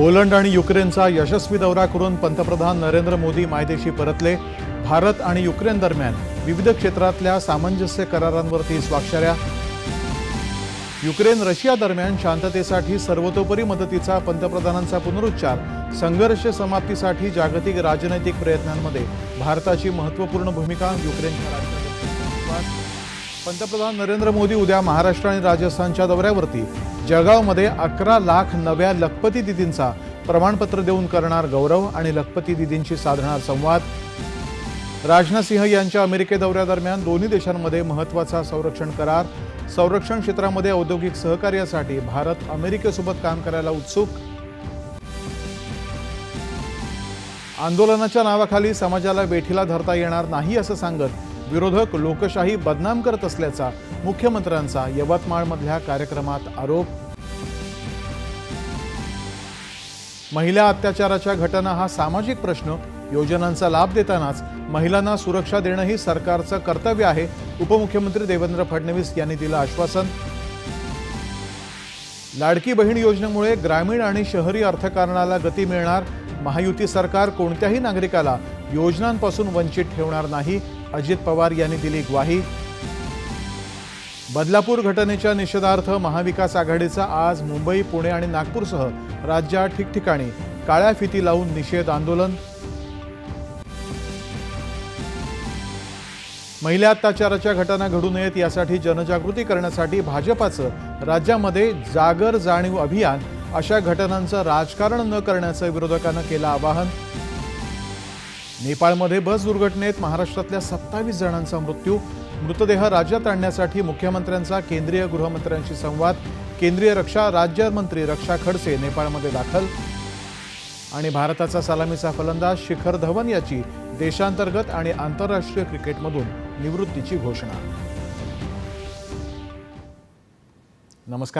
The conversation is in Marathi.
पोलंड आणि युक्रेनचा यशस्वी दौरा करून पंतप्रधान नरेंद्र मोदी मायदेशी परतले. भारत आणि युक्रेन दरम्यान विविध क्षेत्रातल्या सामंजस्य करारांवरती स्वाक्षऱ्या युक्रेन रशिया दरम्यान शांततेसाठी सर्वतोपरी मदतीचा पंतप्रधानांचा पुनरुच्चार. संघर्ष समाप्तीसाठी जागतिक राजनैतिक प्रयत्नांमध्ये भारताची महत्त्वपूर्ण भूमिका युक्रेनच्या पंतप्रधान नरेंद्र मोदी उद्या महाराष्ट्र आणि राजस्थानच्या दौऱ्यावरती. जळगावमध्ये अकरा लाख नव्या लखपती दिदींचा प्रमाणपत्र देऊन करणार गौरव आणि लखपती दिदींशी साधणार संवाद. राजनाथ सिंह यांच्या अमेरिके दौऱ्यादरम्यान दोन्ही देशांमध्ये महत्त्वाचा संरक्षण करार. संरक्षण क्षेत्रामध्ये औद्योगिक सहकार्यासाठी भारत अमेरिकेसोबत काम करायला उत्सुक. आंदोलनाच्या नावाखाली समाजाला वेठीला धरता येणार नाही असं सांगत विरोधक लोकशाही बदनाम करत असल्याचा मुख्यमंत्र्यांचा यवतमाळमधल्या कार्यक्रमात आरोप. महिला अत्याचाराच्या घटना हा सामाजिक प्रश्न. योजनांचा लाभ देतानाच महिलांना सुरक्षा देणं ही सरकारचं कर्तव्य आहे उपमुख्यमंत्री देवेंद्र फडणवीस यांनी दिलं आश्वासन. लाडकी बहीण योजनेमुळे ग्रामीण आणि शहरी अर्थकारणाला गती मिळणार. महायुती सरकार कोणत्याही नागरिकाला योजनांपासून वंचित ठेवणार नाही. अजित पवार यांनी दिली ग्वाही. बदलापूर घटनेच्या निषेधार्थ महाविकास आघाडीचा आज मुंबई पुणे आणि नागपूरसह राज्यात ठिकठिकाणी काळ्या फिती लावून निषेध आंदोलन. महिला अत्याचाराच्या घटना घडू नयेत यासाठी जनजागृती करण्यासाठी भाजपाचं राज्यामध्ये जागर जाणीव अभियान. अशा घटनांचं राजकारण न करण्याचं विरोधकानं केलं आवाहन. नेपाळमध्ये बस दुर्घटनेत महाराष्ट्रातल्या सत्तावीस जणांचा मृत्यू मृतदेह राज्यात आणण्यासाठी मुख्यमंत्र्यांचा केंद्रीय गृहमंत्र्यांशी संवाद केंद्रीय रक्षा राज्यमंत्री रक्षा खडसे नेपाळमध्ये दाखल. आणि भारताचा सलामीचा फलंदाज शिखर धवन याची देशांतर्गत आणि आंतरराष्ट्रीय क्रिकेटमधून निवृत्तीची घोषणा. नमस्कार.